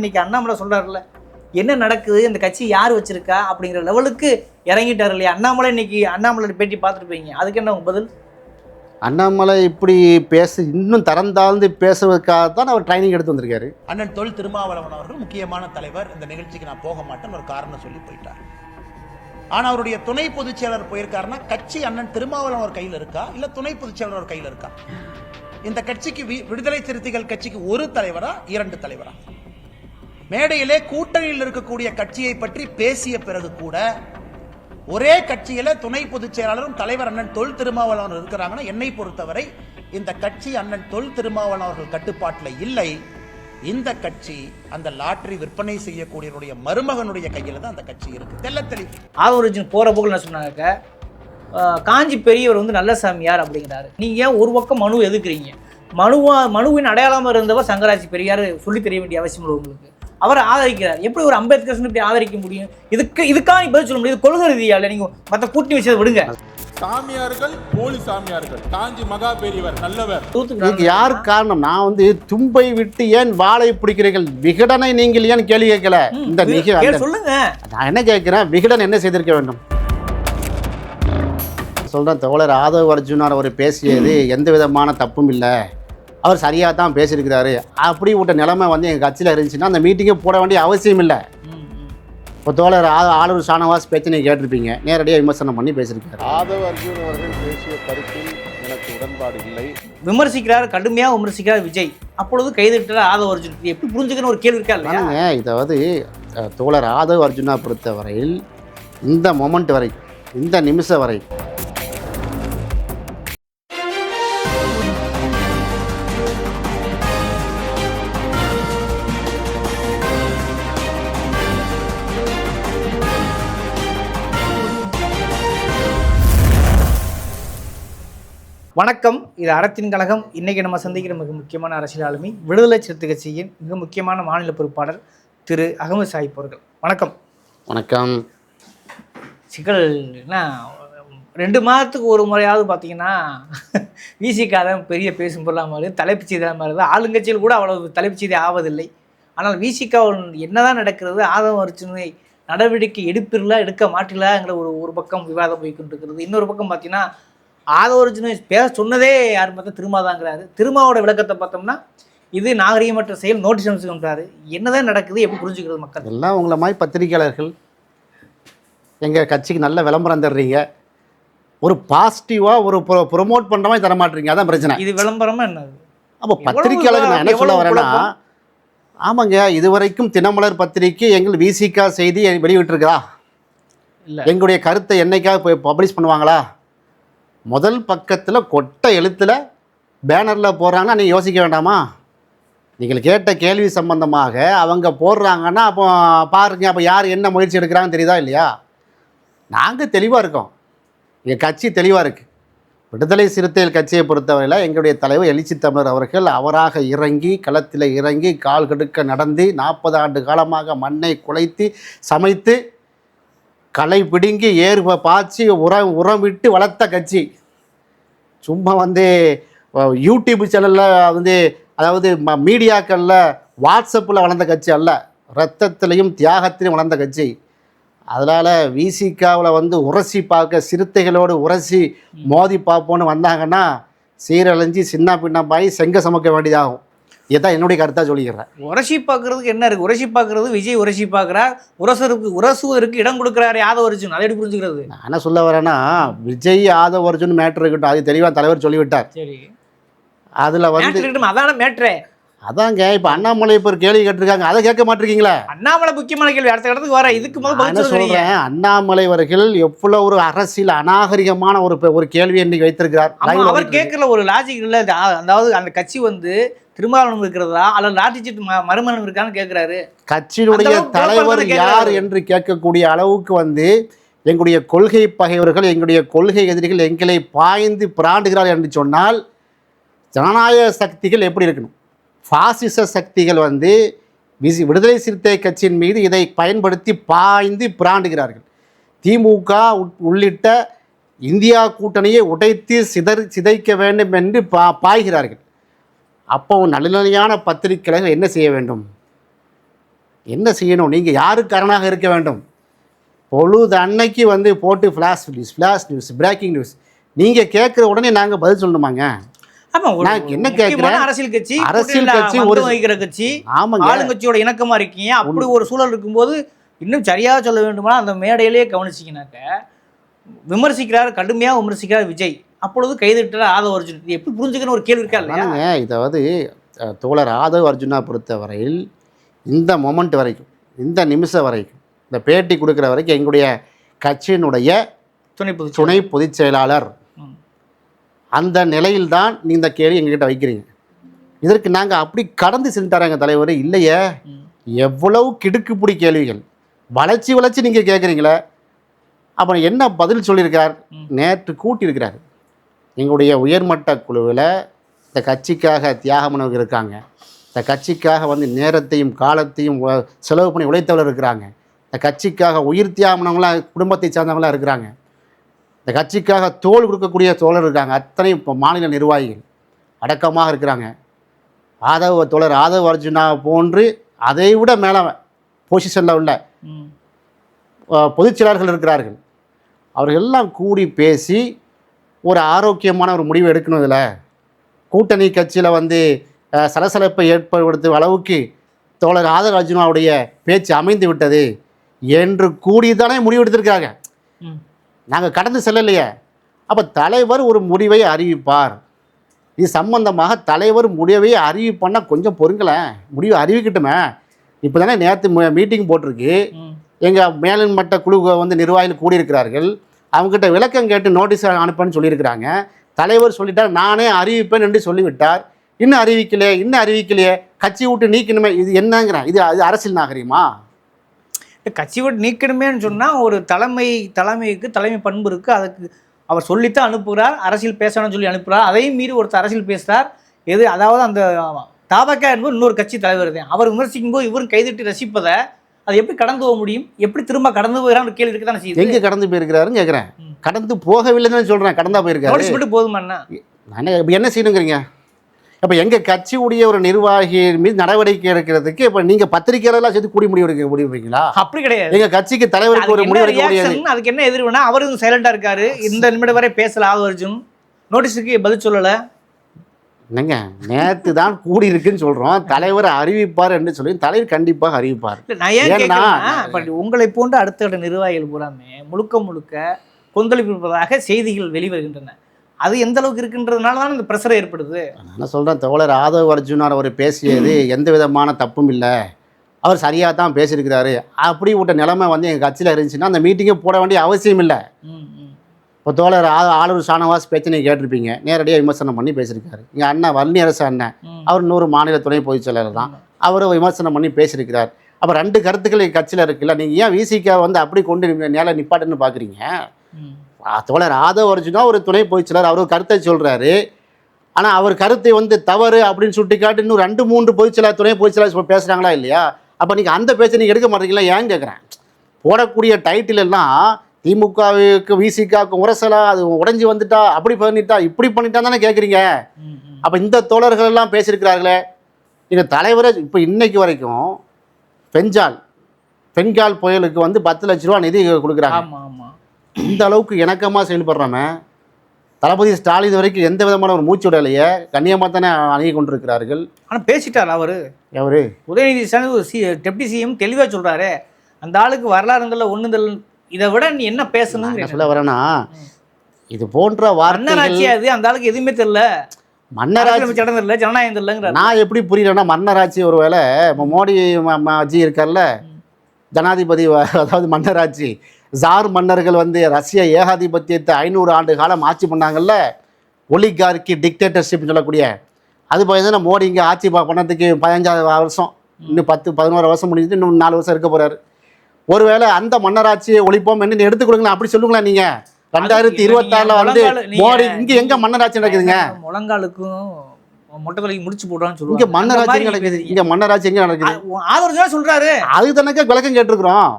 இன்னைக்கு அண்ணாமலை சொல்றாருல்ல என்ன நடக்குது? இந்த கட்சி யார் வச்சிருக்கா? அப்படிங்கிற லெவலுக்கு இறங்கிட்டாரு இல்லையா? அண்ணாமலை இன்னைக்கு அண்ணாமலை பேட்டி பார்த்துருப்பீங்க அதுக்கு என்ன உங்க பதில்? அண்ணாமலை இப்படி பேச இன்னும் தரம் தாழ்ந்து பேசுவதற்காக தான் அவர் ட்ரைனிங் எடுத்து வந்திருக்காரு. அண்ணன் தொல் திருமாவளவன் அவர்கள் முக்கியமான தலைவர். இந்த நிகழ்ச்சிக்கு நான் போக மாட்டேன்னு ஒரு காரணம் சொல்லி போயிட்டார். ஆனா அவருடைய துணை பொதுச் செயலர் போயிருக்காருன்னா கட்சி அண்ணன் திருமாவளவன் அவர் கையில் இருக்கா? இல்ல துணை பொதுச் செயலர் அவர் கையில் இருக்கா? இந்த கட்சிக்கு வி- விடுதலை சிறுத்தைகள் கட்சிக்கு ஒரு தலைவரா இரண்டு தலைவரா? மேடையிலே கூட்டணியில் இருக்கக்கூடிய கட்சியை பற்றி பேசிய பிறகு கூட ஒரே கட்சியில துணை பொதுச் செயலாளரும் தலைவர் அண்ணன் தொல் திருமாவளவன் இருக்கிறாங்கன்னா என்னை பொறுத்தவரை இந்த கட்சி அண்ணன் தொல் திருமாவளவன் அவர்கள் கட்டுப்பாட்டில் இல்லை. இந்த கட்சி அந்த லாட்டரி விற்பனை செய்யக்கூடியவருடைய மருமகனுடைய கையில தான் அந்த கட்சி இருக்கு. தெல்ல தெளிவு. ஆதவரிஜின் போற போக்கில் என்ன சொன்னாங்க காஞ்சி பெரியவர் வந்து நல்ல சாமியார் அப்படிங்கிறாரு. நீங்க ஏன் ஒரு பக்கம் மனு எதுக்குறீங்க? மனுவா மனுவின் அடையாளமாக இருந்தவர் சங்கராஜ் பெரியார் சொல்லி தெரிய வேண்டிய அவசியம் உங்களுக்கு. அவரை ஆதரிக்கிறார். எப்படி ஒரு அம்பேத்கர் இப்படி ஆதரிக்க முடியும்? இதுக்கு இதுக்காக நீ பதில் சொல்ல முடியாது. கொள்கை ரீதியா இல்லை நீங்க மற்ற கூட்டணி விஷயத்தை விடுங்க. சாமியார்கள் போலி சாமியார்கள். காஞ்சி மகா பெரியவர் நல்லவர். இதுக்கு யார் காரணம்? நான் வந்து தும்பை விட்டு ஏன் வாளை பிடிக்கிறீர்கள்? விகடனை நீங்கள் ஏன் கேள்வி கேட்கல? இந்த சொல்லுங்க. நான் என்ன கேட்கிறேன்? விகடன் என்ன செய்திருக்க வேண்டும்? சொல்றேன் தோழர். ஆதவ் அர்ஜுனார் அவர் பேசியது எந்த விதமான தப்பும் இல்லை. அவர் சரியாக தான் பேசியிருக்கிறாரு. அப்படி விட்ட நிலைமை வந்து எங்கள் கட்சியில் இருந்துச்சுன்னா அந்த மீட்டிங்கே போட வேண்டிய அவசியம் இல்லை. இப்போ தோழர் ஆ ஆளூர் ஷானவாஸ் பேச்சு நீங்கள் கேட்டிருப்பீங்க. நேரடியாக விமர்சனம் பண்ணி பேசியிருக்காரு. ஆதவ அர்ஜுன் அவர்கள் பேசிய கருத்தில் எனக்கு உடன்பாடு இல்லை. விமர்சிக்கிறார் கடுமையா விமர்சிக்கிறார் விஜய். அப்பொழுது கைதிட்டார் ஆதவ அர்ஜுன். எப்படி புரிஞ்சுக்கணும் ஒரு கேள்வி இருக்கா இல்லையா? ஆனாங்க இதாவது தோழர் ஆதவ் அர்ஜுனா பொறுத்தவரையில் இந்த மொமெண்ட் வரை இந்த நிமிஷம் வரை வணக்கம். இது அறத்தின் கழகம். இன்னைக்கு நம்ம சந்திக்கிற மிக முக்கியமான அரசியல் ஆளுமை விடுதலை சிறுத்தை கட்சியின் மிக முக்கியமான மாநில பொறுப்பாளர் திரு அகமது சாஹிப் அவர்கள். வணக்கம். வணக்கம். சிக்கல் என்ன? ரெண்டு மாதத்துக்கு ஒரு முறையாவது பார்த்தீங்கன்னா விசிகா தான் பெரிய பேசும் பொருளாக மாதிரி தலைப்பு செய்தியாக தான் ஆளுங்கட்சியில் கூட அவ்வளவு தலைப்பு செய்தி ஆவதில்லை. ஆனால் விசிகா என்னதான் நடக்கிறது ஆதவ அர்ஜுனை நடவடிக்கை எடுப்பிரலா எடுக்க மாட்டிலாங்கிற ஒரு ஒரு பக்கம் விவாதம் போய்க்கொண்டு இருக்கிறது இன்னொரு பக்கம் பார்த்தீங்கன்னா ஆதவ அர்ஜுனை பேச சொன்னதே யாரும் பார்த்தா திருமாதாங்கிறாரு. திருமாவோட விளக்கத்தை பார்த்தோம்னா இது நாகரிகமற்ற செயல் நோட்டீஸ் அனுப்பிச்சுன்றாரு என்னதான் நடக்குது எப்படி புரிஞ்சுக்கிறது மக்கள்? எல்லாம் உங்களை மாதிரி பத்திரிக்கையாளர்கள் எங்கள் கட்சிக்கு நல்ல விளம்பரம் தர்றீங்க. ஒரு பாசிட்டிவாக ஒரு ப்ரொமோட் பண்ணுற மாதிரி தர மாட்டீங்க. அதான் பிரச்சனை. இது விளம்பரமா என்னது அப்போ எவ்வளவு பத்திரிக்கையாளர்கள் நான் என்ன சொல்ல வரேன்னா? ஆமாங்க இதுவரைக்கும் தினமலர் பத்திரிக்கை எங்கள் விசிகா செய்தி வெளியிட்டிருக்கிறா இல்ல. எங்களுடைய கருத்தை என்னைக்காவது போய் பப்ளிஷ் பண்ணுவாங்களா? முதல் பக்கத்தில் கொட்டை எழுத்தில் பேனரில் போடுறாங்கன்னா நீங்கள் யோசிக்க வேண்டாமா? நீங்கள் கேட்ட கேள்வி சம்பந்தமாக அவங்க போடுறாங்கன்னா அப்போ பாருங்க அப்போ யார் என்ன முயற்சி எடுக்கிறாங்கன்னு தெரியுதா இல்லையா? நாங்கள் தெளிவாக இருக்கோம். எங்கள் கட்சி தெளிவாக இருக்குது விடுதலை சிறுத்தைகள் கட்சியை பொறுத்தவரையில் எங்களுடைய தலைவர் எழுச்சி தமிழர் அவர்கள் அவராக இறங்கி களத்தில் இறங்கி கால் கடுக்க நடந்து நாற்பது ஆண்டு காலமாக மண்ணை குலைத்து சமைத்து களை பிடுங்கி ப- பாய்ச்சி உரம் உரம் விட்டு வளர்த்த கட்சி. சும்மா வந்து யூடியூப் சேனலில் வந்து அதாவது ம- மீடியாக்களில் வாட்ஸ்அப்பில் வளர்ந்த கட்சி அல்ல. ரத்தத்திலையும் தியாகத்திலையும் வளர்ந்த கட்சி. அதனால் விசிகாவில் வந்து உரசி பார்க்க சிறுத்தைகளோடு உரசி மோதி பார்ப்போன்னு வந்தாங்கன்னா சீரழிஞ்சு சின்ன பின்னப்பாய் செங்க சமைக்க வேண்டியதாகும். இதுதான் என்னுடைய கருத்தாக சொல்லிக்கிறேன். உரசி பார்க்கறதுக்கு என்ன இருக்கு? உரசி பார்க்கறது விஜய் உரசி பார்க்குறார் உரசருக்கு உரசுவதற்கு இடம் கொடுக்குறாரு யாதவ அர்ஜுன் அதை எப்படி புரிஞ்சுக்கிறது? நான் என்ன சொல்ல வரேன்னா விஜய் ஆதவ அர்ஜுன் மேட்ரு இருக்கட்டும் அது தெளிவாக தலைவர் சொல்லிவிட்டார். சரி. அதில் வந்து அதான மேட்ரே. அதாங்க இப்போ அண்ணாமலை இப்போ கேள்வி கேட்டிருக்காங்க. அதை கேட்க மாட்டிருக்கீங்களா அண்ணாமலை முக்கியமான கேள்வி அடுத்த இடத்துக்கு வர இதுக்கு முதல் நான் என்ன பதில் சொல்றீங்க சொல்றேன்? அண்ணாமலை அவர்கள் எவ்வளோ ஒரு அரசியல் அநாகரிகமான ஒரு ஒரு கேள்வி இன்னைக்கு வைத்திருக்கிறார். அவர். கேட்கற ஒரு லாஜிக் இல்ல. அதாவது அந்த கட்சி வந்து திருமாவளவன் இருக்கிறதா? அல்லது லாட்டி ம- மறுமணம் இருக்கான்னு கேட்கிறாரு கட்சியினுடைய தலைவர் யார். என்று கேட்கக்கூடிய அளவுக்கு வந்து எங்களுடைய கொள்கை பகைவர்கள் எங்களுடைய கொள்கை எதிரிகள் எங்களை பாய்ந்து பிராண்டுகிறார் என்று சொன்னால் ஜனநாயக சக்திகள் எப்படி இருக்கணும்? பாசிச சக்திகள் வந்து விசி விடுதலை சிறுத்தை கட்சியின் மீது இதை பயன்படுத்தி பாய்ந்து பிராண்டுகிறார்கள். திமுக உட்- உள்ளிட்ட இந்தியா கூட்டணியை உடைத்து சிதற் சிதைக்க வேண்டும் என்று பா பாய்கிறார்கள். அப்போ நடுநிலையான பத்திரிகைகள் என்ன செய்ய வேண்டும்? என்ன செய்யணும்? நீங்கள் யாருக்கு அரணாக இருக்க வேண்டும்? பொழுது அன்னைக்கு வந்து போட்டு flash news flash news breaking news நீங்கள் கேட்குற உடனே நாங்கள் பதில் சொல்லணுமாங்க? என்ன கேட்கிறேன்? அரசியல் கட்சி அரசியல் கட்சி ஒரு- வகிக்கிற கட்சி ஆமாங்க. ஆளுங்கட்சியோட இணக்கமா இருக்கீங்க. அப்படி ஒரு சூழல் இருக்கும்போது இன்னும் சரியா சொல்ல வேண்டுமா அந்த மேடையிலேயே கவனிச்சிங்கனாக்க விமர்சிக்கிறார் கடுமையா விமர்சிக்கிறார் விஜய். அப்பொழுது கைதிட்டார் ஆதவ அர்ஜுன். எப்படி புரிஞ்சுக்கணும் ஒரு கேள்வி இருக்கா இல்லையா? ஆமாங்க இதாவது தோழர் ஆதவ் அர்ஜுனா பொறுத்தவரையில் இந்த மொமெண்ட் வரைக்கும் இந்த நிமிஷம் வரைக்கும் இந்த பேட்டி கொடுக்குற வரைக்கும் எங்களுடைய கட்சியினுடைய துணை பொதுச் துணை பொதுச் செயலாளர். அந்த நிலையில்தான் நீ இந்த கேள்வி எங்ககிட்ட வைக்கிறீங்க. இதற்கு நாங்கள் அப்படி கடந்து சென்றார் எங்கள் தலைவர் இல்லையே. எவ்வளவு கிடுக்குப்பிடி கேள்விகள். வளைச்சி வளைச்சி நீங்கள் கேட்குறீங்களே அப்புறம் என்ன பதில் சொல்லியிருக்கார். நேற்று கூட்டியிருக்கிறார். எங்களுடைய உயர்மட்ட குழுவில் இந்த கட்சிக்காக தியாகமனவங்க இருக்காங்க. இந்த கட்சிக்காக வந்து நேரத்தையும் காலத்தையும் செலவு பண்ணி உழைத்தவர்கள் இருக்கிறாங்க. இந்த கட்சிக்காக உயிர் தியாகமனவங்களாம் குடும்பத்தை சார்ந்தவங்களாம் இருக்கிறாங்க. இந்த கட்சிக்காக தோல் கொடுக்கக்கூடிய தோழர் இருக்காங்க. அத்தனை இப்போ மாநில நிர்வாகிகள் அடக்கமாக இருக்கிறாங்க. ஆதவ தோழர் ஆதவ அர்ஜுனா போன்று அதை விட மேலே பொசிஷனில் உள்ள ம். அஹ், பொதுச் செயலாளர்கள் இருக்கிறார்கள். அவர்கள் எல்லாம் கூடி பேசி ஒரு ஆரோக்கியமான ஒரு முடிவு எடுக்கணும் இதில். கூட்டணி கட்சியில் வந்து சலசலப்பை ஏற்படுத்தும் அளவுக்கு தோழர் ஆதவ அர்ஜுனாவுடைய பேச்சு அமைந்து விட்டது என்று கூடி தானே முடிவு எடுத்திருக்காங்க. நாங்கள் கடந்து செல்லலையே. அப்போ தலைவர் ஒரு முடிவை அறிவிப்பார். இது சம்பந்தமாக தலைவர் முடிவை அறிவிப்பான்னா கொஞ்சம் பொறுங்களேன் முடிவு அறிவிக்கட்டுமே. இப்போ தானே நேற்று மீட்டிங் போட்டிருக்கு. எங்கள் மேலின் மட்ட குழு வந்து நிர்வாகிகள் கூடியிருக்கிறார்கள். அவங்ககிட்ட விளக்கம் கேட்டு நோட்டீஸ் அனுப்புன்னு சொல்லியிருக்கிறாங்க. தலைவர் சொல்லிட்டார் நானே அறிவிப்பேன் என்று சொல்லிவிட்டார். இன்னும் அறிவிக்கலையே இன்னும் அறிவிக்கலையே கட்சி விட்டு நீக்கணுமே இது என்னங்கிறேன். இது அது அரசியல் நாகரிகமா? கட்சி விட்டு நீக்கணுமேன்னு சொன்னால் ஒரு தலைமை தலைமைக்கு தலைமை பண்பு இருக்குது அதுக்கு அவர் சொல்லித்தான் அனுப்புகிறார் அரசியல் பேசணும்னு சொல்லி அனுப்புகிறார். அதையும் மீறி ஒருத்தர் அரசியல் பேசுகிறார் எது அதாவது அந்த தாபக்கா என்பது இன்னொரு கட்சி தலைவர் தான். அவர் விமர்சிக்கும் போது இவரும் கைதிட்டு ரசிப்பதை அது எப்படி கடந்து போக முடியும்? எப்படி திரும்ப கடந்து போகிறான்னு கேள்வி இருக்கு தானே செய்யுது? எங்கே கடந்து போயிருக்கிறாருன்னு கேட்குறேன். கடந்து போகவில்லைன்னு சொல்கிறேன் கடந்தா போயிருக்காரு. நோட்டீஸ் மட்டும் நான் இப்போ என்ன செய்யணுங்கிறீங்க? அப்போ எங்கள் கட்சியுடைய ஒரு நிர்வாகி மீது நடவடிக்கை எடுக்கிறதுக்கு இப்போ நீங்கள் பத்திரிகையாளர்லாம் சேர்த்து கூடி முடிவு எடுக்க முடிவு வைங்களா அப்படி கிடையாது. எங்கள் கட்சிக்கு தலைவருக்கு ஒரு முடிவு என்ன எடுக்க முடியாது. அதுக்கு என்ன எதிர்வுனா அவரும் சைலண்டா இருக்காரு. இந்த நிமிடம் வரை பேசல. ஆது அர்ஜுன் நோட்டீஸுக்கு பதில் சொல்லல. என்னங்க நேற்று தான் கூடி இருக்குன்னு சொல்கிறோம் தலைவர் அறிவிப்பார் என்று சொல்லி தலைவர் கண்டிப்பாக அறிவிப்பார். ஏன்னா, உங்களை போன்ற அடுத்த கட்ட நிர்வாகிகள் பூராமே முழுக்க முழுக்க கொந்தளிப்பு இருப்பதாக செய்திகள் வெளிவருகின்றன. அது எந்த அளவுக்கு இருக்குன்றதுனால தான் இந்த பிரஷர் ஏற்படுது. நான் சொல்கிறேன் தோழர்? ஆதவ் அர்ஜுனார் அவர் பேசியது எந்த விதமான தப்பும் இல்லை. அவர் சரியாக தான் பேசியிருக்கிறாரு. அப்படி விட்ட நிலைமை வந்து எங்கள் கட்சியில் இருந்துச்சுன்னா அந்த மீட்டிங்கே போட வேண்டிய அவசியம் இல்லை. இப்போ தோழர் ஆ ஆளூர் ஷானவாஸ் பேச்சு நீங்கள் கேட்டிருப்பீங்க. நேரடியாக விமர்சனம் பண்ணி பேசியிருக்காரு. எங்கள் அண்ணன் வன்னியரசு அண்ணன். அவர் இன்னொரு மாநில துணை பொதுச் செயலாளர் தான். அவரும் விமர்சனம் பண்ணி பேசியிருக்கிறார். அப்போ ரெண்டு கருத்துக்கள் எங்கள் கட்சியில் இருக்குல்ல நீங்கள் ஏன் விசிகா வந்து அப்படி கொண்டு நேர நிப்பாட்டுன்னு பார்க்குறீங்க. தோழர் ஆதவ அர்ஜுனா ஒரு துணை பொதுச் செயலாளர் அவர் கருத்தை சொல்கிறாரு ஆனால் அவர் கருத்தை வந்து தவறு அப்படின்னு சுட்டிக்காட்டி இன்னும் ரெண்டு மூன்று பொதுச் செயலாளர் துணை பொதுச் செயலாளர் பேசுகிறாங்களா இல்லையா? அப்போ நீங்கள் அந்த பேச்சை நீங்கள் எடுக்க மாட்டீங்களா? ஏன் கேட்குறேன் போடக்கூடிய டைட்டில் எல்லாம் திமுகவுக்கு விசிகாவுக்கு உரசலா அது உடைஞ்சு வந்துட்டா அப்படி பண்ணிட்டா இப்படி பண்ணிட்டா தானே கேட்குறீங்க. அப்போ இந்த தோழர்கள் எல்லாம் பேசியிருக்கிறார்களே. இந்த தலைவரை இப்போ இன்னைக்கு வரைக்கும் பெஞ்சால் பெண்கால் புயலுக்கு வந்து பத்து லட்ச ரூபா நிதி கொடுக்குறாங்க. இந்த அளவுக்கு இணக்கமாக செயல்படுறோமே தளபதி ஸ்டாலின் வரைக்கும் எந்த விதமான ஒரு மூச்சு விடலையே கண்ணியமாக தானே அணுகி கொண்டிருக்கிறார்கள். ஆனா பேசிட்டார் அவரு? எவரு உதயநிதி ஸ்டாலின் சி டெப்டி சிஎம் தெளிவா சொல்றாரு. அந்த ஆளுக்கு வரலாறுங்கள்ல ஒண்ணுதல் இதை விட நீ என்ன என்ன சொல்ல வரேன்னா இது போன்ற மன்னராட்சி அது அந்த ஆளுக்கு எதுவுமே தெரியல. மன்னராட்சி சட்டம் தெரியல ஜனநாயகம் தெரியலங்கிற நான் எப்படி புரியலன்னா மன்னராட்சி ஒருவேளை இப்போ மோடி ஜி இருக்கார்ல ஜனாதிபதி அதாவது மன்னராட்சி ஜார் மன்னர்கள் வந்து ரஷ்ய ஏகாதிபத்தியத்தை ஐநூறு ஆண்டு காலம் ஆட்சி பண்ணாங்கல்ல ஒலிகார்கி டிக்டேட்டர்ஷிப் சொல்லக்கூடிய. அது போய் தானே மோடி இங்கே ஆட்சி பண்ணதுக்கு பதினஞ்சாவது வருஷம் இன்னும் பத்து பதினோரு வருஷம் முடிஞ்சுட்டு இன்னும் நாலு வருஷம் இருக்க போறாரு. ஒருவேளை அந்த மன்னராட்சியை ஒழிப்போம் எடுத்து கொடுங்களேன். அப்படி சொல்லுங்களேன் நீங்க. ரெண்டாயிரத்தி இருபத்தாறுல வந்து மோடி இங்க எங்க மன்னராட்சி நடக்குதுங்க? முழங்காலுக்கும் மொட்டை தலைக்கு முடிச்சு போடுறான்னு இங்க சொல்லுவாங்க அந்த மன்னராட்சி நடக்குது. இங்க மன்னராட்சி எங்க நடக்குது? ஆதரவு தான் சொல்றாரு. அது தானக்க விளக்கம் கேட்டிருக்கிறோம்.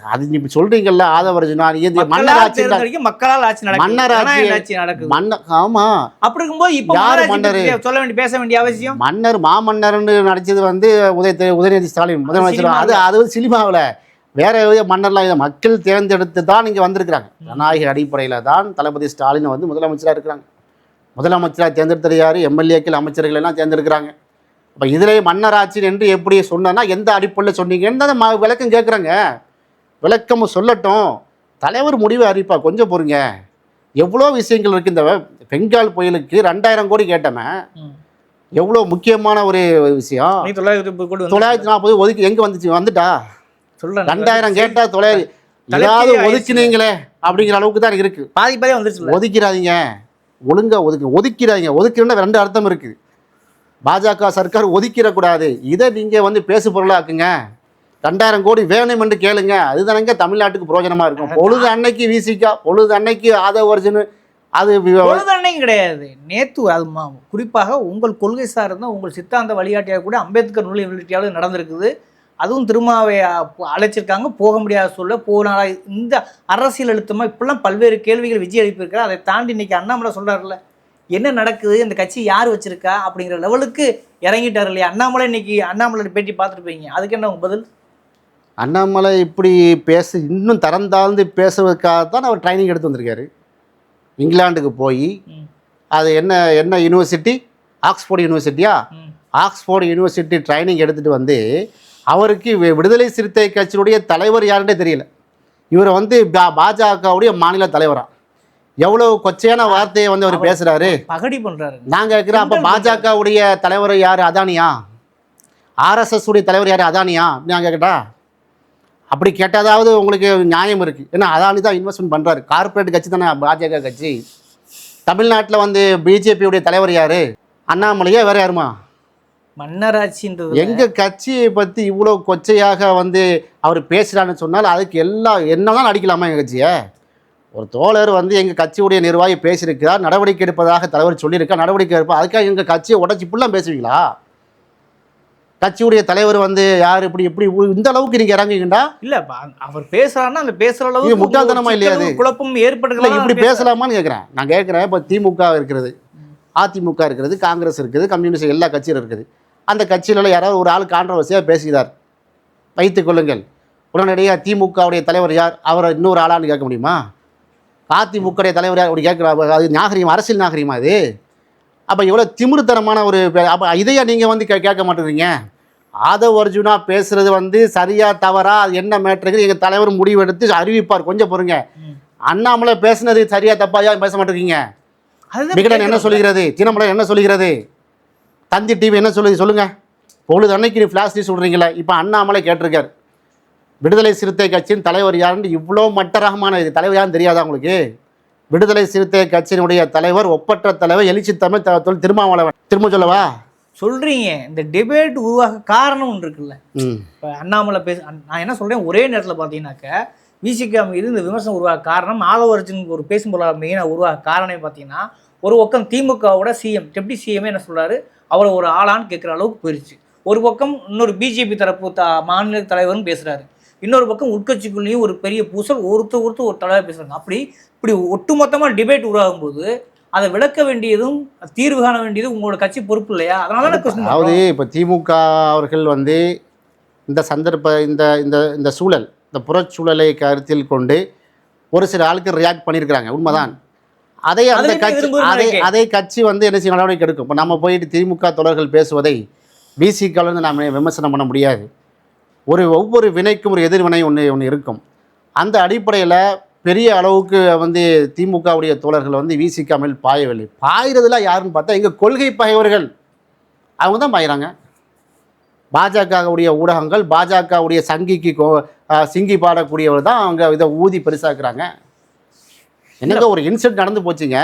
அது நீ சொல்றீங்கல்ல ஆதவர்ஜுனா மன்னர் ஆட்சி தேர்ந்தெடுக்க மக்களால் ஆட்சி நடக்குது. மன்னர் ஆட்சி- ஆட்சி நடக்குது? மன்னர் ஆமா. அப்படி இருக்கும்போது இப்ப யாரு மன்னரு? சொல்ல வேண்டிய பேச வேண்டிய அவசியம்? மன்னர் மாமன்னர்னு நடிச்சது வந்து உதய உதயநிதி ஸ்டாலின் முதலமைச்சர். அது அது வந்து சினிமாவில். வேற எதாவது மன்னர்லாம் இதை மக்கள் தேர்ந்தெடுத்து தான் இங்கே வந்திருக்கிறாங்க. ஜனநாயக அடிப்படையில் தான் தளபதி ஸ்டாலின் வந்து முதலமைச்சராக இருக்கிறாங்க. முதலமைச்சராக தேர்ந்தெடுத்தது யார்? எம்எல்ஏக்கள் அமைச்சர்கள் எல்லாம் தேர்ந்தெடுக்கிறாங்க. அப்போ இதிலே மன்னராட்சி என்று எப்படி சொன்னா எந்த அடிப்படையில் சொன்னீங்கன்னு தான் விளக்கம் கேட்குறாங்க. விளக்கம் சொல்லட்டும். தலைவர் முடிவை அறிவிப்பா கொஞ்சம் பொறுங்க. எவ்வளோ விஷயங்கள் இருக்குது இந்த பெங்கால் புயலுக்கு ரெண்டாயிரம் கோடி கேட்டவன். எவ்வளோ முக்கியமான ஒரு விஷயம். தொள்ளாயிரத்தி தொள்ளாயிரத்தி நாற்பது ஒதுக்கி எங்கே வந்துச்சு? வந்துட்டா? சொல்றேன் ரெண்டாயிரம் கேட்டா தொள்ளாயிரம் தலைக்கே ஏதாவது. ஒதுக்கினீங்களே அப்படிங்கிற அளவுக்கு தான் இருக்கு. பாதி பாதியே வந்துருச்சுல. ஒதுக்கிறாதீங்க ஒழுங்கா ஒதுக்கு ஒதுக்கிறாதீங்க ஒதுக்கிறோன்னா ரெண்டு அர்த்தம் இருக்கு. பாஜக சர்க்கார் ஒதுக்கிடக்கூடாது. இதை நீங்க வந்து பேசு பொருளாக்குங்க ரெண்டாயிரம் கோடி வேணும் என்று கேளுங்க. அதுதானங்க தமிழ்நாட்டுக்கு பிரயோஜனமா இருக்கும். பொழுது அன்னைக்கு விசிகா பொழுது அன்னைக்கு ஆதவ அர்ஜுன் அது பொழுதன்னையும் கிடையாது. நேத்து அது குறிப்பாக உங்கள் கொள்கை சார்ந்த உங்கள் சித்தாந்த வழிகாட்டியாக கூட அம்பேத்கர் நூலை வெளியிட்டாலும் நடந்திருக்குது. அதுவும் திருமாவை அழைச்சிருக்காங்க. போக முடியாத சொல்ல போனாலா இந்த அரசியல் அழுத்தமா இப்படிலாம் பல்வேறு கேள்விகள் விஜய் எழுப்பியிருக்காரு. அதை தாண்டி இன்னைக்கு அண்ணாமலை சொல்றாருல்ல என்ன நடக்குது? இந்த கட்சி யார் வச்சிருக்கா? அப்படிங்கிற லெவலுக்கு இறங்கிட்டாரு இல்லையா? அண்ணாமலை இன்னைக்கு அண்ணாமலை பேட்டி பார்த்துருப்பீங்க அதுக்கு என்ன பதில்? அண்ணாமலை இப்படி பேச இன்னும் தரம் தாழ்ந்து பேசுவதற்காக தான் அவர் ட்ரைனிங் எடுத்து வந்திருக்காரு. இங்கிலாந்துக்கு போய். அது என்ன என்ன யூனிவர்சிட்டி ஆக்ஸ்போர்ட் யூனிவர்சிட்டியா. ஆக்ஸ்போர்ட் யூனிவர்சிட்டி ட்ரைனிங் எடுத்துகிட்டு வந்து அவருக்கு விடுதலை சிறுத்தை கட்சியினுடைய தலைவர் யாருன்னே தெரியல. இவரை வந்து பாஜகவுடைய மாநில தலைவரா. எவ்வளோ கொச்சையான வார்த்தையை வந்து அவர் பேசுகிறாரு பகடி பண்றாரு. நான் கேட்குறேன் அப்போ பாஜகவுடைய தலைவர் யார்? அதானியா? ஆர்எஸ்எஸ் உடைய தலைவர் யார்? அதானியா? நான் கேட்கட்டா? அப்படி கேட்டாதாவது உங்களுக்கு நியாயம் இருக்குது ஏன்னா அதானி தான் இன்வெஸ்ட்மெண்ட் பண்ணுறாரு கார்ப்பரேட் கட்சி தானே பாஜக கட்சி. தமிழ்நாட்டில் வந்து பிஜேபியுடைய தலைவர் யார்? அண்ணாமலையா வேற யாருமா? மன்னராட்சின்றது எங்கள் கட்சியை பற்றி இவ்வளோ கொச்சையாக வந்து அவர் பேசுகிறான்னு சொன்னால் அதுக்கு எல்லாம் என்னதான் அடிக்கலாமா எங்கள் கட்சியை? ஒரு தோழர் வந்து எங்கள் கட்சியுடைய நிர்வாகி பேசியிருக்கிறார். நடவடிக்கை எடுப்பதாக தலைவர் சொல்லியிருக்கார். நடவடிக்கை எடுப்பா அதுக்காக எங்கள் கட்சியை உடச்சி இப்படிலாம் பேசுவீங்களா? கட்சியுடைய தலைவர் வந்து யார் இப்படி இப்படி இந்த அளவுக்கு நீங்கள் இறங்குங்கண்டா இல்ல அவர் பேசுறாருன்னா அந்த பேசுற அளவுக்கு முட்டாள்தனமா இல்லையா அது? குழப்பம் ஏற்பட்டுக்கலாம் இப்படி பேசலாமான்னு கேட்குறேன் நான் கேட்குறேன் இப்போ திமுக இருக்கிறது அதிமுக இருக்கிறது காங்கிரஸ் இருக்குது கம்யூனிஸ்ட் எல்லா கட்சியும் இருக்குது. அந்த கட்சியில யாராவது ஒரு ஆள் கான்ட்ரவர்சியாக பேசுகிறார் வைத்துக் கொள்ளுங்கள். உடனடியாக திமுகவுடைய தலைவர் யார்? அவரை இன்னொரு ஆளான்னு கேட்க முடியுமா? அதிமுகவுடைய தலைவர் யார்? அப்படி கேட்குறா அது நாகரிகம் அரசியல் நாகரிகமா அது? அப்போ எவ்வளோ திமிருத்தனமான ஒரு அப்போ இதையா நீங்கள் வந்து கே கேட்க மாட்டேங்கிறீங்க? ஆதவ் அர்ஜுனா பேசுறது வந்து சரியா தவறா அது என்ன மேட்ருக்கு எங்கள் தலைவர் முடிவெடுத்து அறிவிப்பார். கொஞ்சம் பொறுங்க. அண்ணாமலை பேசுனது சரியா தப்பா ஏன் பேச மாட்டேங்கிறீங்க. விகடன் என்ன கேட்கிறேன். சொல்லுகிறது? தினமலர் என்ன சொல்லுகிறது? தந்தி டிவி என்ன சொல்லுது? சொல்லுங்க. பொழுது அன்னைக்கு நீ ஃப்ளாஷ் நியூஸ் சொல்றீங்களா இப்போ அண்ணாமலை கேட்டிருக்கார். விடுதலை சிறுத்தை கட்சியின் தலைவர் யாருன்னு இவ்வளோ மட்டரகமான இது. தலைவர் யாருன்னு தெரியாதா உங்களுக்கு? விடுதலை சிறுத்தை கட்சியினுடைய தலைவர் ஒப்பற்ற தலைவர் எழுச்சி தமிழ் த- தொல் திருமாவளவன். திரும்ப சொல்லவா? சொல்றீங்க. இந்த டிபேட் உருவாக காரணம் ஒன்று இருக்குல்ல. இப்போ அண்ணாமலை பேச நான் என்ன சொல்றேன் ஒரே நேரத்தில் பார்த்தீங்கன்னாக்க விசிகா மீது இந்த விமர்சனம் உருவாக காரணம் ஆலோவர்ஜுன் ஒரு பேசும் பொருளாக மெயினாக உருவாக காரணம் பார்த்தீங்கன்னா ஒரு பக்கம் திமுகவோட சிஎம் டெப்டி சிஎம் என்ன சொல்றாரு அவரை ஒரு ஆளான்னு கேட்குற அளவுக்கு போயிருச்சு. ஒரு பக்கம் இன்னொரு பிஜேபி தரப்பு த மாநில தலைவர்னு பேசுறாரு. இன்னொரு பக்கம் உட்கட்சிக்குள்ளேயும் ஒரு பெரிய பூசல் ஒருத்தர் ஒருத்தர் ஒரு தலைவர் பேசுறாங்க. அப்படி இப்படி ஒட்டுமொத்தமாக டிபேட் உருவாகும் போது அதை விளக்க வேண்டியதும் தீர்வு காண வேண்டியதும் உங்களோட கட்சி பொறுப்பு இல்லையா? அதனால அதாவது இப்போ திமுக அவர்கள் வந்து இந்த சந்தர்ப்ப இந்த இந்த இந்த சூழல் இந்த புறச்சூழலை கருத்தில் கொண்டு ஒரு சில ஆளுக்கு ரியாக்ட் பண்ணியிருக்கிறாங்க. உண்மைதான். அதை அந்த கட்சி அதை. அதை கட்சி வந்து என்ன செய்ய நடவடிக்கை எடுக்கும். இப்போ நம்ம போயிட்டு திமுக தொடர்கள் பேசுவதை பிசிக்காலேருந்து நாம் விமர்சனம் பண்ண முடியாது. ஒரு ஒவ்வொரு வினைக்கும் ஒரு எதிர்வினை ஒன்று ஒன்று இருக்கும். அந்த அடிப்படையில் பெரிய அளவுக்கு வந்து திமுகவுடைய தோழர்கள் வந்து விசிகா மேல் பாயவில்லை. பாயிறதுல யாருன்னு பார்த்தா எங்கள் கொள்கை பகைவர்கள். அவங்க தான் பாயிறாங்க. பாஜகவுடைய ஊடகங்கள் பாஜகவுடைய சங்கிக்கு கோ சிங்கி பாடக்கூடியவர் தான் அவங்க இதை ஊதி பெருசாக்குறாங்க. என்னங்க ஒரு இன்சிடென்ட் நடந்து போச்சுங்க.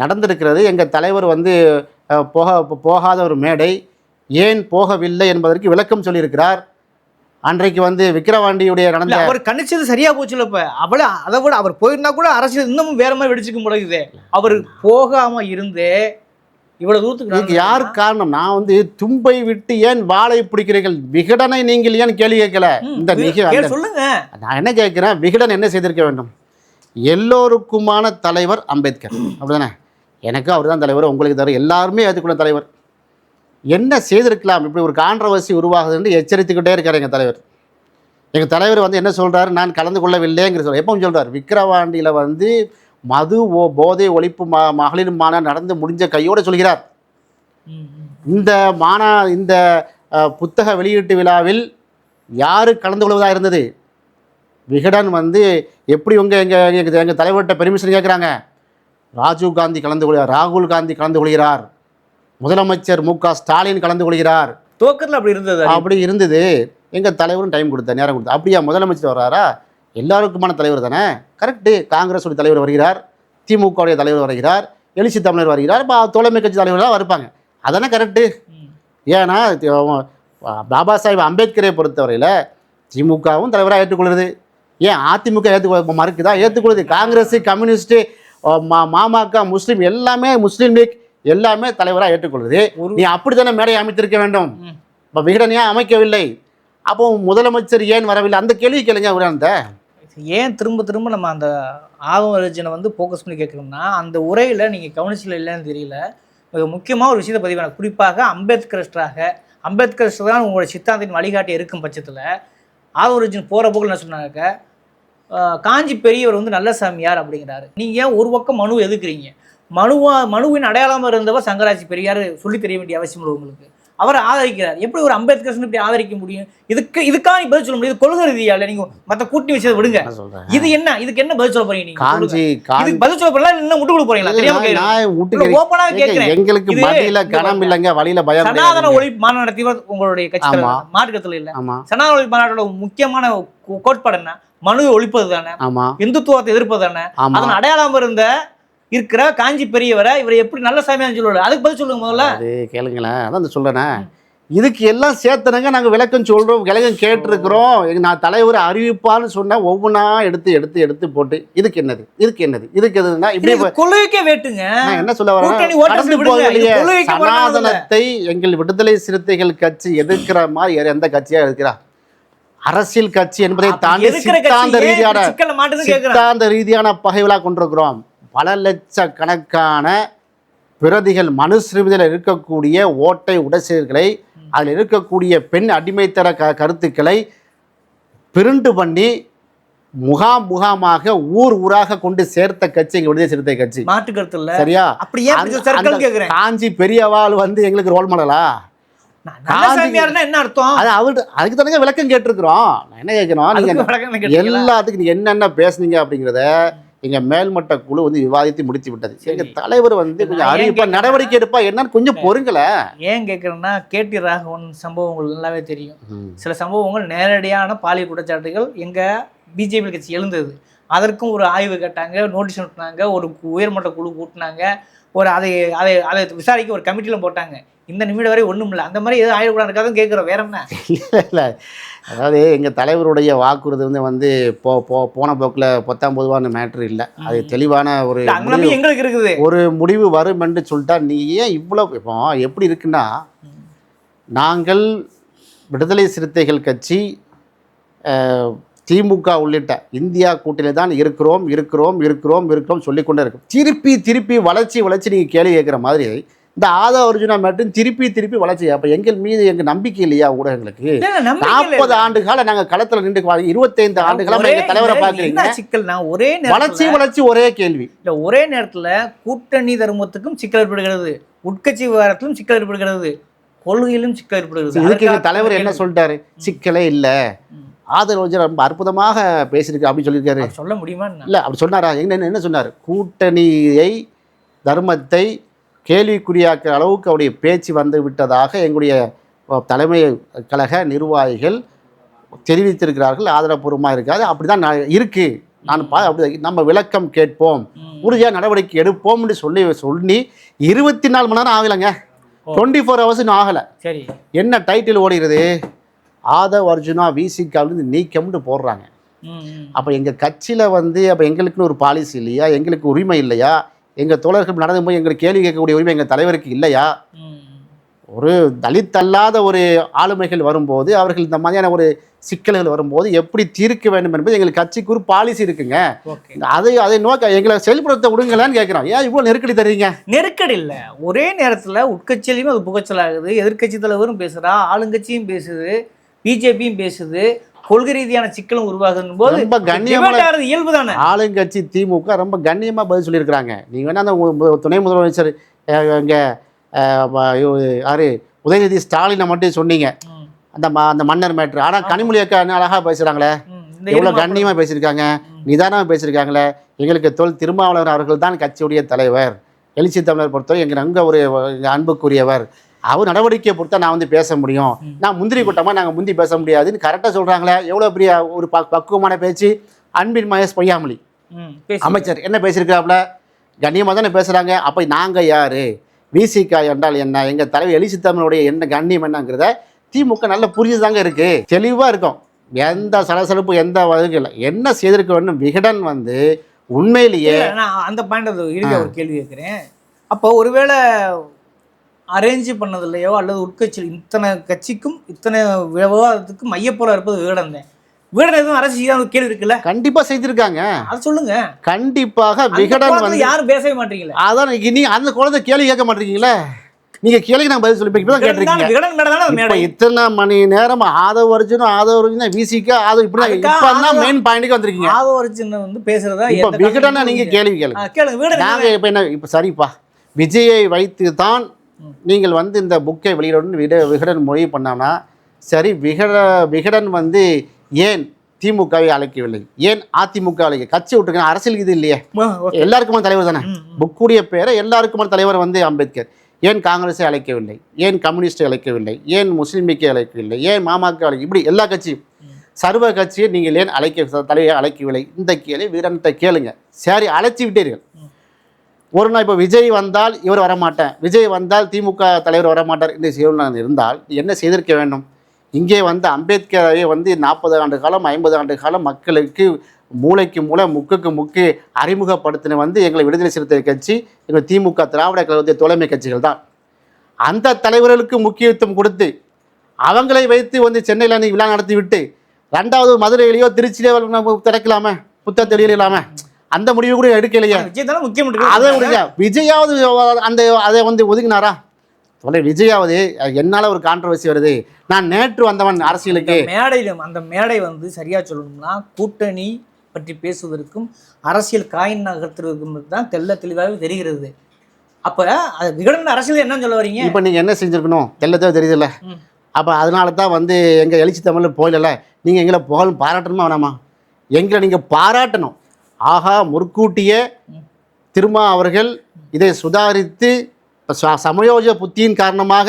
நடந்திருக்கிறது எங்கள் தலைவர் வந்து போக போகாத ஒரு மேடை. ஏன் போகவில்லை என்பதற்கு விளக்கம் சொல்லியிருக்கிறார். அன்றைக்கு வந்து விக்கிரவாண்டியுடைய இல்ல நடந்த அவர் கணிச்சது சரியா போச்சுல இப்ப. அவள அதை விட அவர் போயிருந்தா கூட அரசியல் இன்னமும் வேற மாதிரி வெடிச்சுக்க முடியுது. அவர் போகாம இருந்தே இவ்வளவு தூரத்துக்கு இதுக்கு யார் காரணம்? நான் வந்து தும்பை விட்டு ஏன் வாளை பிடிக்கிறீர்கள்? விகடனை நீங்கள் ஏன் கேள்வி கேட்கல? இந்த நிக சொல்லுங்க. நான் என்ன கேட்கிறேன்? விகடன் என்ன செய்திருக்க வேண்டும்? எல்லோருக்குமான தலைவர் அம்பேத்கர். அப்படிதானே? எனக்கு அவர் தான் தலைவர் உங்களுக்கு தவிர எல்லாருமே ஏற்றுக்கொள்ள தலைவர். என்ன செய்திருக்கலாம்? இப்படி ஒரு கான்ட்ரவர்சி உருவாகுதுன்னு எச்சரித்துக்கிட்டே இருக்கார் எங்கள் தலைவர். எங்கள் தலைவர் வந்து என்ன சொல்றாரு? நான் கலந்து கொள்ளவில்லைங்கிற சொல்ல எப்பவும் சொல்றார் விக்கிரவாண்டியில் வந்து மது ஓ போதை ஒழிப்பு மா மகளிர் மாநாடு நடந்து முடிஞ்ச கையோடு சொல்கிறார். இந்த மாநா இந்த புத்தக வெளியீட்டு விழாவில் யார் கலந்து கொள்வதாக இருந்தது? விகடன் வந்து எப்படி உங்க எங்க எங்க எங்கள் தலைவர்கிட்ட பெர்மிஷன் கேட்குறாங்க ராஜீவ் காந்தி கலந்து கொள்கிறார் ராகுல் காந்தி கலந்து கொள்கிறார். முதலமைச்சர் மு க ஸ்டாலின் கலந்து கொள்கிறார். துவக்கத்துல அப்படி இருந்தது அப்படி இருந்தது. எங்கள் தலைவரும் டைம் கொடுத்த நேரம் கொடுத்தா அப்படியா முதலமைச்சர் வர்றாரா? எல்லாருக்குமான தலைவர் தானே? கரெக்டு காங்கிரஸுடைய தலைவர் வருகிறார் திமுகவுடைய தலைவர் வருகிறார் எழுச்சி தமிழர் வருகிறார் பா தோழமை கட்சி தலைவர்களாக வருப்பாங்க அதானே கரெக்டு. ஏன்னா பாபா சாஹிப் அம்பேத்கரை பொறுத்தவரையில் திமுகவும் தலைவராக ஏற்றுக்கொள்கிறது ஏன் அதிமுக ஏற்றுக்கொள்ள மறுக்குதா? ஏற்றுக்கொள்ளுது காங்கிரஸ் கம்யூனிஸ்ட்டு மா மாமக முஸ்லீம் எல்லாமே முஸ்லீம் லீக். எல்லாமே தலைவராக ஏற்றுக்கொள்ளுது. ஒரு- நீ அப்படி தானே மேடை அமைத்திருக்க வேண்டும். இப்போ விகடன் ஏன் அமைக்கவில்லை. அப்போ முதலமைச்சர் ஏன் வரவில்லை? அந்த கேள்வி கேளுங்க உடனே. ஏன் திரும்ப திரும்ப நம்ம அந்த ஆதவ ரஜனை வந்து ஃபோக்கஸ் பண்ணி கேட்குறோம்னா அந்த உரையில் நீங்கள் கவனிச்சில் இல்லைன்னு தெரியல. மிக முக்கியமாக ஒரு விஷயத்தை பதிவான குறிப்பாக அம்பேத்கரிஸ்டராக அம்பேத்கரிஸ்டர் தான் உங்களோட சித்தாந்தின் வழிகாட்டி இருக்கும் பட்சத்தில் ஆதவ ரஜன் போகிற போக்கில் என்ன சொன்னாங்க? ஆஹ், காஞ்சி பெரியவர் வந்து நல்ல சாமியார் அப்படிங்கிறாரு. நீங்கள் ஏன் ஒரு பக்கம் மனு எதுக்குறீங்க? மனுவா மனுவின் அடையாளமாக இருந்தவர் சங்கராஜ் பெரியார் சொல்லி தெரிய வேண்டிய அவசியம் இல்லை உங்களுக்கு. அவரை ஆதரிக்கிறார். எப்படி ஒரு அம்பேத்கர் இப்படி ஆதரிக்க முடியும்? இதுக்கு இதுக்காக நீ பதில் சொல்ல முடியாது கொள்கை ரீதியா இல்லை நீங்கள் மற்ற கூட்டி வச்சதை விடுங்க. இது என்ன? இதுக்கு என்ன பதில் சொல்ல போறீங்க நீங்க. காஞ்சி இதுக்கு பதில் சொல்ல போறீங்களா? இன்னும் முட்டு கொடுக்க போறீங்களா? தெரியாம. நான் விட்டுக்கிறேன் ஓப்பனா கேக்குறேன். எங்களுக்கு இது- மடியில இது கணம். இல்லைங்க வழியில பயம் சனாதன. ஒழிப்பு மாநாடு நடத்தியவர் உங்களுடைய கட்சி மார்க்கத்துல இல்ல. சனாதன ஒழிப்பு மாநாட்டோட முக்கியமான கோட்பாடு என்ன? மனுவை ஒழிப்பது தானே? இந்துத்துவத்தை எதிர்ப்பது தானே? அதன் அடையாளம் இருந்த இருக்கிற காஞ்சி பெரியவரை இவரை எப்படி நல்ல சாமியான்னு சொல்லுவாரு? அதுக்கு பதில் சொல்லுங்க முதல்ல. அது கேளுங்களேன். அதான் இந்த சொல்றேனே. இதுக்கு எல்லாம் சேர்த்தனங்க நாங்க விளக்கம் சொல்றோம் விளக்கம் கேட்டிருக்கிறோம். நான் தலைவர் அறிவிப்பான்னு சொன்னா ஒவ்வொன்றா எடுத்து எடுத்து எடுத்து போட்டு இதுக்கு என்னது? இதுக்கு என்னது? இதுக்கு எதுனா இப்படி கொள்கைக்கே வேட்டுங்க. நான் என்ன சொல்ல வரேன். சனாதனத்தை எங்கள் விடுதலை சிறுத்தைகள் கட்சி எதிர்க்கிற மாதிரி எந்த கட்சியா இருக்கிறா அரசியல் கட்சி என்பதை தாண்டி சித்தாந்த ரீதியான சித்தாந்த ரீதியான பகைவலாக கொண்டிருக்கிறோம். பல லட்சக்கணக்கான பிரதிகள் மனுஸ்மிருதியில் இருக்கக்கூடிய ஓட்டை உடசெயல்களை அதில் இருக்கக்கூடிய பெண் அடிமைத்தர க கருத்துக்களை பிரிண்டு பண்ணி முகாம் முகாமாக ஊர் ஊராக கொண்டு சேர்த்த கட்சி எங்க விடுதலை சிறுத்தை கட்சி. மாற்று கருத்து இல்ல சரியா? அப்படி ஏன் அந்த- சர்க்கிள் அந்த கேக்குறேன்? காஞ்சி பெரியவாள் வந்து எங்களுக்கு ரோல் மாடலா? என்ன அர்த்தம்? அது அவர்கிட்ட அதுக்கு தானே விளக்கம் கேட்டிருக்கிறோம். நான் என்ன கேட்கணும் நீங்க? எல்லாத்துக்கும் நீங்க என்னென்ன பேசுனீங்க அப்படிங்கிறத எங்க மேல்மட்ட குழு வந்து விவாதித்து முடித்து விட்டது. சரி. எங்க தலைவர் வந்து கொஞ்சம் அறிவிப்பா நடவடிக்கை எடுப்பா என்னன்னு கொஞ்சம் பொறுங்கல. ஏன் கேட்குறேன்னா கேடி ராகவன் சம்பவம் உங்களுக்கு நல்லாவே தெரியும். சில சம்பவங்கள் நேரடியான பாலியல் குற்றச்சாட்டுகள் எங்கள் பிஜேபி கட்சி எழுந்தது. அதற்கும் ஒரு ஆய்வு கேட்டாங்க நோட்டீஸ் அனுப்புனாங்க ஒரு உயர்மட்ட குழு கூட்டினாங்க ஒரு அதை அதை அதை விசாரிக்க ஒரு கமிட்டியில் போட்டாங்க. இந்த நிமிடம் வரை ஒன்றும் இல்லை அந்த மாதிரி எதுவும் ஆயிடக்கூடாது இருக்காதுன்னு கேட்குறோம் வேற என்ன? இல்லை. அதாவது எங்க தலைவருடைய வாக்குறுதி வந்து வந்து போ போ போன போக்கில் பத்தாம் பொதுவான மேட்ரு இல்லை. அது தெளிவான ஒரு எங்களுக்கு இருக்குது. ஒரு முடிவு வரும் என்று சொல்லிட்டா நீ ஏன் இவ்வளோ இப்போ எப்படி இருக்குன்னா நாங்கள் விடுதலை சிறுத்தைகள் கட்சி திமுக உள்ளிட்ட இந்தியா கூட்டணியில் தான் இருக்கிறோம் இருக்கிறோம் இருக்கிறோம் இருக்கிறோம் சொல்லிக்கொண்டே இருக்கும். திருப்பி திருப்பி வளர்ச்சி வளர்ச்சி நீங்கள் கேள்வி கேட்குற மாதிரி இந்த ஆதா அர்ஜுனா மட்டும் திருப்பி திருப்பி வளர்ச்சி. அப்போ எங்கள் மீது எங்கள் நம்பிக்கை இல்லையா ஊடகங்களுக்கு. நாற்பது ஆண்டு காலம் நாங்கள் களத்தில் நின்று இருபத்தைந்து ஆண்டுகளாக ஒரே எங்கள் தலைவரை பார்க்குறீங்க. சிக்கல்னா ஒரே வளர்ச்சி வளர்ச்சி ஒரே கேள்வி. இல்ல ஒரே நேரத்துல கூட்டணி தர்மத்துக்கும் சிக்கல் ஏற்படுகிறது. உட்கட்சி விவகாரத்திலும் சிக்கல் ஏற்படுகிறது. கொள்கையிலும் சிக்கல் ஏற்படுகிறது. அதற்காக தலைவர் என்ன சொல்லிட்டாரு? சிக்கலே இல்ல. ஆதரவு ரொம்ப அற்புதமாக பேசியிருக்கு அப்படின்னு சொல்லியிருக்காரு. சொல்ல முடியுமா? இல்ல அப்படி சொன்னாரா? என்ன என்ன சொன்னார்? கூட்டணியை தர்மத்தை கேள்விக்குறியாக்குற அளவுக்கு அவருடைய பேச்சு வந்து விட்டதாக எங்களுடைய தலைமை கழக நிர்வாகிகள் தெரிவித்திருக்கிறார்கள் ஆதரப்பூர்வமாக இருக்காது அப்படி தான் இருக்கு. நான் பா அப்படி நம்ம விளக்கம் கேட்போம். உறுதியாக நடவடிக்கை எடுப்போம்னு சொல்லி சொல்லி இருபத்தி நாலு மணி நேரம் ஆகலைங்க. டுவெண்ட்டி ஃபோர் ஹவர்ஸ் இன்னும் ஆகலை. சரி. என்ன டைட்டில் ஓடுகிறது? ஆதவ் அர்ஜுனா விசிகாவிலிருந்து நீக்கம்னு போடுறாங்க. அப்போ எங்கள் கட்சியில் வந்து அப்போ எங்களுக்குன்னு ஒரு பாலிசி இல்லையா? எங்களுக்கு உரிமை இல்லையா? எங்கள் தோழர்கள் நடந்து போய் எங்களுக்கு கேள்வி கேட்கக்கூடிய உரிமை எங்கள் தலைவருக்கு இல்லையா. ஒரு தலித் அல்லாத ஒரு ஆளுமைகள் வரும்போது அவர்கள் இந்த மாதிரியான ஒரு சிக்கல்கள் வரும்போது எப்படி தீர்க்க வேண்டும் என்பது எங்களுக்கு கட்சிக்கு ஒரு பாலிசி இருக்குங்க. அதை அதை நோக்க எங்களை செயல்படுத்த விடுங்களான்னு கேட்குறோம். ஏன் இவ்வளோ நெருக்கடி தர்றீங்க? நெருக்கடி இல்லை. ஒரே நேரத்தில் உட்கட்சியிலையும் அது புகச்சலாகுது எதிர்க்கட்சி தலைவரும் பேசுகிறா ஆளுங்கட்சியும் பேசுது பிஜேபியும் பேசுது கொள்கை ரீதியான சிக்கலும் உருவாகுதுன்னு போது ரொம்ப கண்ணியமான இயல்பு தானே? ஆளுங்கட்சி திமுக ரொம்ப கண்ணியமாக பதில் சொல்லியிருக்கிறாங்க. நீங்கள் வேணா அந்த துணை முதலமைச்சர் இங்கே யாரு? உதயநிதி ஸ்டாலினை மட்டும் சொன்னீங்க. அந்த அந்த மன்னர் மேட்ரு. ஆனால் கனிமொழி அக்கா அழகாக பேசுகிறாங்களே எவ்வளோ கண்ணியமாக பேசியிருக்காங்க. நிதானமாக பேசியிருக்காங்களே. எங்களுக்கு தொல் திருமாவளவன் அவர்கள் தான் கட்சியுடைய தலைவர். எழுச்சி தமிழர் பொறுத்தவரை எங்கள் அங்கே ஒரு அன்புக்குரியவர். அவர் நடவடிக்கையை பொறுத்தா நான் வந்து பேச முடியும். நான் முந்திரி கூட்டமாக நாங்கள் முந்தி பேச முடியாதுன்னு கரெக்டாக சொல்கிறாங்களே எவ்வளோ பெரிய ஒரு ப பக்குவமான பேச்சு? அன்பின் மகேஷ் பொய்யாமொழி. அமைச்சர் என்ன பேசியிருக்காப்புல கண்ணியமாக தானே பேசுகிறாங்க அப்போ நாங்கள் யார்? விசிகா என்றால் என்ன? எங்கள் தலைவர் எழுச்சி தமிழுடைய என்ன கண்ணியம் என்னங்கிறத திமுக நல்ல புரிஞ்சு தாங்க இருக்குது தெளிவாக இருக்கும். எந்த சலசலப்பு எந்த வகையும் இல்லை. என்ன செய்திருக்க வேண்டும்? விகடன் வந்து உண்மையிலேயே நான் அந்த பாயிண்ட் ஒரு கேள்வி கேட்குறேன். அப்போ ஒருவேளை அரேஞ்ச் பண்ணதில்லையோ அல்லது உட்கட்சி இத்தனை கட்சிக்கும் இத்தனை விவாதத்துக்கும் மையப்போல இருப்பது விகடன் தான். விகடன் எதுவும் அரசு செய்யாத கேள்வி இருக்குல்ல? கண்டிப்பாக செய்திருக்காங்க. அது சொல்லுங்க. கண்டிப்பாக விகடன் வந்து யாரும் பேசவே மாட்டீங்களே அதான் நீ அந்த குழந்தை கேள்வி கேட்க மாட்டீங்களீங்களே நீங்கள் கேள்விக்கு நான் பதில் சொல்லி இப்போ தான் விகடன் தான் கேட்டிருக்கீங்க இத்தனை மணி நேரம் ஆதவ அர்ஜுனும் ஆதவ அர்ஜுனும் விசிக்கா ஆதவ இப்படி அதுக்கா இப்போ தான் ஆதவ- மெயின் பாயிண்ட்டுக்கு வந்திருக்கீங்க. ஆதவரிச்சின் வந்து பேசுறதா இப்போ விகடனை நீங்க. கேள்வி கேளுங்க. நாங்க இப்போ என்ன இப்போ சரிப்பா. விஜயை வைத்து தான் நீங்கள் வந்து இந்த புக்கை வெளியிடணும்னு விட விகடன் மொழி பண்ணானா சரி விகட விகடன் வந்து ஏன் திமுகவை அழைக்கவில்லை? ஏன் அதிமுக அழைக்க கட்சி விட்டுருக்க அரசியல் இது இல்லையே. எல்லாருக்குமான தலைவர் தானே? புக்குடைய பேரை எல்லாருக்குமான தலைவர் வந்து அம்பேத்கர். ஏன் காங்கிரஸை அழைக்கவில்லை? ஏன் கம்யூனிஸ்டை அழைக்கவில்லை? ஏன் முஸ்லீம் லீக்கை அழைக்கவில்லை? ஏன் மாமாக்கு அழைக்க இப்படி எல்லா கட்சியும். சர்வ கட்சியை நீங்கள் ஏன் அழைக்க தலையை அழைக்கவில்லை? இந்த கேள்வி வீரன்கிட்ட கேளுங்க. சரி அழைச்சி விட்டீர்கள். ஒரு நாள் இப்போ விஜய் வந்தால் இவர் வரமாட்டேன். விஜய் வந்தால் திமுக தலைவர் வரமாட்டார் என்று சூழ்நிலை இருந்தால் என்ன செய்திருக்க வேண்டும்? இங்கே வந்து அம்பேத்கரை வந்து நாற்பது ஆண்டு காலம் ஐம்பது ஆண்டு காலம் மக்களுக்கு மூளைக்கு மூளை முக்குக்கு முக்கு அறிமுகப்படுத்தின வந்து எங்களை விடுதலை சிறுத்தை கட்சி எங்கள் திமுக திராவிட கழகத்திய தோழமை கட்சிகள் தான். அந்த தலைவர்களுக்கு முக்கியத்துவம் கொடுத்து அவங்களை வைத்து வந்து சென்னையில் அன்றைக்கி விழா நடத்தி விட்டு ரெண்டாவது மதுரையிலேயோ திருச்சியிலேயோ நம்ம திறக்கலாமே? புத்தகத்தை வெளியிடலாமே அந்த முடிவு கூட எடுக்கலையே. விஜய் தானே முக்கியம் அதை விஜயாவது அந்த அதை வந்து ஒதுங்கினாரா விஜயாவது என்னால் ஒரு கான்ட்ரவர்சி வருது. நான் நேற்று வந்தவன் அரசியலுக்கு. மேடையிலும் அந்த மேடை வந்து சரியா சொல்லணும்னா கூட்டணி பற்றி பேசுவதற்கும் அரசியல் காயின் நகர்த்துவதற்கும் தான் தெள்ள தெளிவாகவே தெரிகிறது. அப்ப அது விகடன் அரசியல் என்ன சொல்ல வரீங்க? இப்போ நீங்கள் என்ன செஞ்சுருக்கணும்? தெல்லதோ தெரியுதுல்ல. அப்போ அதனால தான் வந்து எங்கள் எழுச்சி தமிழில் போயிடல. நீங்கள் எங்களை புகழ் பாராட்டணுமா வேணாமா? எங்களை நீங்கள் பாராட்டணும். ஆஹா முற்கூட்டியே திருமா அவர்கள் இதை சுதாரித்து சமயோஜ புத்தியின் காரணமாக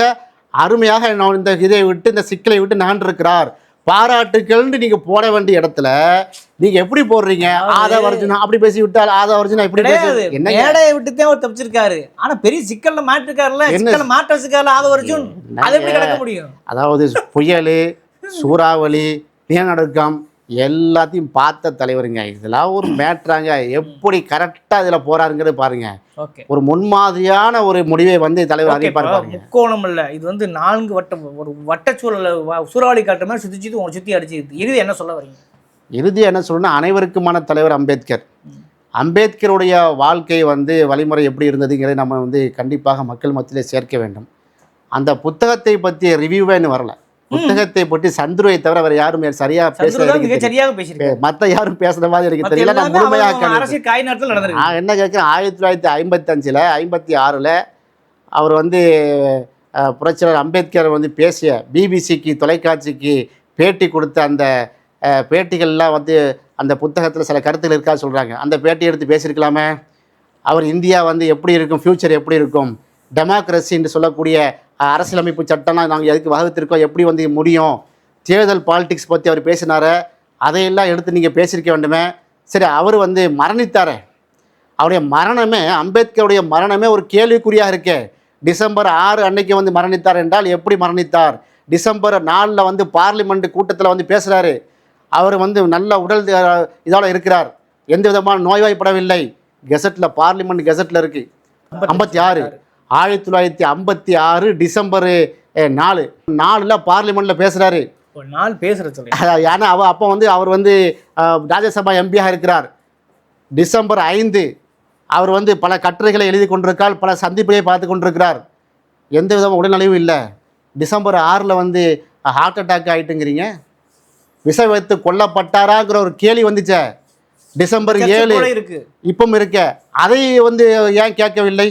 அருமையாக நான் இந்த இதை விட்டு இந்த சிக்கலை விட்டு நகன்றிருக்கிறார் பாராட்டுக்கள்னு நீங்க போட வேண்டிய இடத்துல நீங்க எப்படி போடுறீங்க? ஆதா அர்ஜுனா அப்படி பேசி விட்டால் ஆதா அர்ஜுனா இப்படி கிடையாது. பேசி என்ன மேடையை விட்டுதான் அவர் தப்பிச்சிருக்காரு. ஆனா பெரிய சிக்கல்ல மாட்டிருக்காருல்ல. என்ன? சிக்கல்ல மாட்ட வச்சுக்காருல ஆத வரைக்கும் அது எப்படி கிடக்க முடியும்? அதாவது புயல் சூறாவளி நிலநடுக்கம் எல்லாத்தையும் பார்த்த தலைவருங்க. இதெல்லாம் ஒரு மேட்ராங்க. எப்படி கரெக்டாக இதில் போறாருங்கிறது பாருங்க. ஒரு முன்மாதிரியான ஒரு முடிவை வந்து தலைவர் பாருங்க. முக்கோணம் இல்ல. இது வந்து நான்கு வட்டம் ஒரு வட்டச்சூழல சூறாவளி காட்டுற மாதிரி சுத்தி உங்களை சுத்தி அடிச்சு இறுதி என்ன சொல்ல வரீங்க? இறுதி என்ன சொல்லணும்னா அனைவருக்குமான தலைவர் அம்பேத்கர். அம்பேத்கருடைய வாழ்க்கை வந்து வழிமுறை எப்படி இருந்ததுங்கிறதை நம்ம வந்து கண்டிப்பாக மக்கள் மத்தியிலே சேர்க்க வேண்டும். அந்த புத்தகத்தை பற்றிய ரிவ்யூவே இன்னும் வரல. புத்தகத்தை பற்றி சந்துருவை தவிர வேறு யாரும் சரியா பேச சந்திரதான் எனக்கு மிக தெரியல. சரியாக பேசியிருக்காரு மற்ற யாரும் பேசுற மாதிரி எனக்கு மத்த தெரியல. நான் முழுமையாக நான் என்ன கேட்குறேன்? ஆயிரத்தி தொள்ளாயிரத்தி ஐம்பத்தஞ்சில் ஐம்பத்தி ஆறில் அவர் வந்து புரட்சியாளர் அம்பேத்கர் வந்து பேசிய பிபிசிக்கு தொலைக்காட்சிக்கு பேட்டி கொடுத்த அந்த பேட்டிகள்லாம் வந்து அந்த புத்தகத்தில் சில கருத்துக்கள் இருக்கா சொல்கிறாங்க அந்த பேட்டி எடுத்து பேசியிருக்கலாமே? அவர் இந்தியா வந்து எப்படி இருக்கும்? ஃப்யூச்சர் எப்படி இருக்கும்? டெமோக்ரஸின்னு சொல்லக்கூடிய அரசியலமைப்பு சட்டம்லாம் நாங்கள் எதுக்கு வகுத்திருக்கோம் எப்படி வந்து முடியும்? தேர்தல் பாலிடிக்ஸ் பற்றி அவர் பேசினாரு. அதையெல்லாம் எடுத்து நீங்கள் பேசியிருக்க வேண்டுமே. சரி அவர் வந்து மரணித்தாரே. அவருடைய மரணமே அம்பேத்கருடைய மரணமே ஒரு கேள்விக்குறியாக இருக்கே. டிசம்பர் ஆறு அன்னைக்கு வந்து மரணித்தார் என்றால் எப்படி மரணித்தார்? டிசம்பர் நாலில் வந்து பார்லிமெண்ட் கூட்டத்தில் வந்து பேசுகிறாரு அவர் வந்து நல்ல உடல் இதோட இருக்கிறார். எந்த விதமான நோய்வாய்ப்படவில்லை. கெசட்டில் பார்லிமெண்ட் கெசட்டில் இருக்குது ஐம்பத்தி ஆறு. ஆயிரத்தி தொள்ளாயிரத்தி ஐம்பத்தி ஆறு டிசம்பர் நாலு. நாலில் பார்லிமெண்ட்டில் பேசுகிறாரு நாள் பேசுகிற ஏன்னா அவ அப்போ வந்து அவர் வந்து ராஜ்யசபா எம்பியாக இருக்கிறார். டிசம்பர் ஐந்து அவர் வந்து பல கட்டுரைகளை எழுதி கொண்டிருக்கார் பல சந்திப்புகளை பார்த்து கொண்டிருக்கிறார். எந்த விதமான உடல்நலிவும் இல்லை. டிசம்பர் ஆறில் வந்து ஹார்ட் அட்டாக் ஆகிட்டுங்கிறீங்க விஷ வைத்து கொல்லப்பட்டாராங்கிற ஒரு கேள்வி வந்துச்சே. டிசம்பர் ஏழு இருக்கு. இப்பவும் இருக்க. அதை வந்து ஏன் கேட்கவில்லை?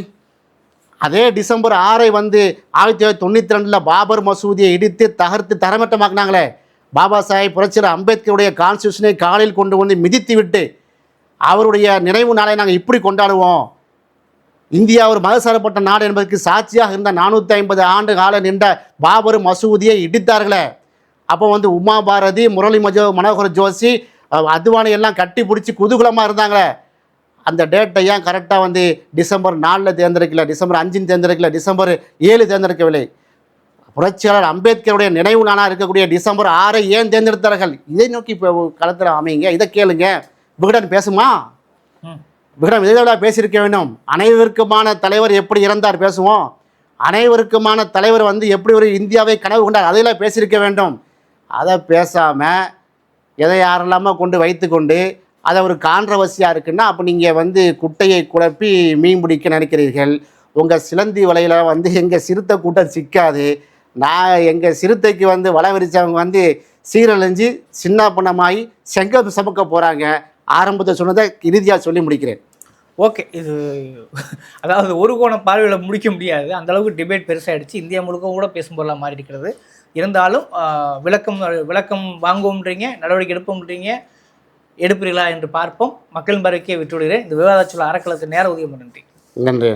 அதே டிசம்பர் ஆறை வந்து ஆயிரத்தி தொள்ளாயிரத்தி தொண்ணூற்றி ரெண்டில் பாபர் மசூதியை இடித்து தகர்த்து தரமட்டமாக்குனாங்களே. பாபா சாஹேப் புரட்சியர் அம்பேத்கருடைய கான்ஸ்டியூஷனை காலில் கொண்டு வந்து மிதித்து விட்டு அவருடைய நினைவு நாளை நாங்கள் இப்படி கொண்டாடுவோம். இந்தியா ஒரு மதசாரப்பட்ட நாடு என்பதற்கு சாட்சியாக இருந்த நானூற்றி ஐம்பது ஆண்டு கால நின்ற பாபர் மசூதியை இடித்தார்களே. அப்போ வந்து உமா பாரதி முரளி மஜோ மனோகர் ஜோஷி அதுவானை எல்லாம் கட்டி பிடிச்சி குதூகலமாக இருந்தாங்களே. அந்த டேட்டை ஏன் கரெக்டாக வந்து டிசம்பர் நாலில் தேர்ந்தெடுக்கல டிசம்பர் அஞ்சின் தேர்ந்தெடுக்கல டிசம்பர் ஏழு தேர்ந்தெடுக்கவில்லை. புரட்சியாளர் அம்பேத்கருடைய நினைவு நாளாக இருக்கக்கூடிய டிசம்பர் ஆறை ஏன் தேர்ந்தெடுத்தார்கள்? இதை நோக்கி இப்போ களத்தில் அமைங்க இதை கேளுங்க. விகடன் பேசுமா. விகடன் இதை பேசியிருக்க வேண்டும். அனைவருக்குமான தலைவர் எப்படி இறந்தார் பேசுவோம். அனைவருக்குமான தலைவர் வந்து எப்படி ஒரு இந்தியாவை கனவு கொண்டார்? அதையெல்லாம் பேசியிருக்க வேண்டும். அதை பேசாமல் எதை யாரெல்லாமோ கொண்டு வைத்துக்கொண்டு அதை ஒரு கான்ட்ரவர்சியாக இருக்குன்னா அப்போ நீங்கள் வந்து குட்டையை குழப்பி மீன் பிடிக்க நினைக்கிறீர்கள். உங்கள் சிலந்தி வலையில் வந்து எங்கள் சிறுத்தை கூட்டம் சிக்காது. நான் எங்கள் சிறுத்தைக்கு வந்து வலை விரிச்சவங்க வந்து சீரழிஞ்சு சின்ன பண்ணமாகி செங்க சமக்க போகிறாங்க ஆரம்பத்தை சொன்னதை இறுதியாக சொல்லி முடிக்கிறேன். ஓகே இது அதாவது ஒரு கோண பார்வையில் முடிக்க முடியாது. அந்தளவுக்கு டிபேட் பெருசாகிடுச்சு இந்தியா முழுக்க கூட பேசும் பொருளாக மாறி இருக்கிறது இருந்தாலும் விளக்கம் விளக்கம் வாங்குவோம்ன்றீங்க நடவடிக்கை எடுப்போம்ன்றீங்க. எடுப்பீர்களா என்று பார்ப்போம். மக்களின் பார்வைக்கே விட்டுவிடுகிறேன். இந்த விவாத சொல்ல அறக்கலத்து நேர உதயம் நன்றி. நன்றி.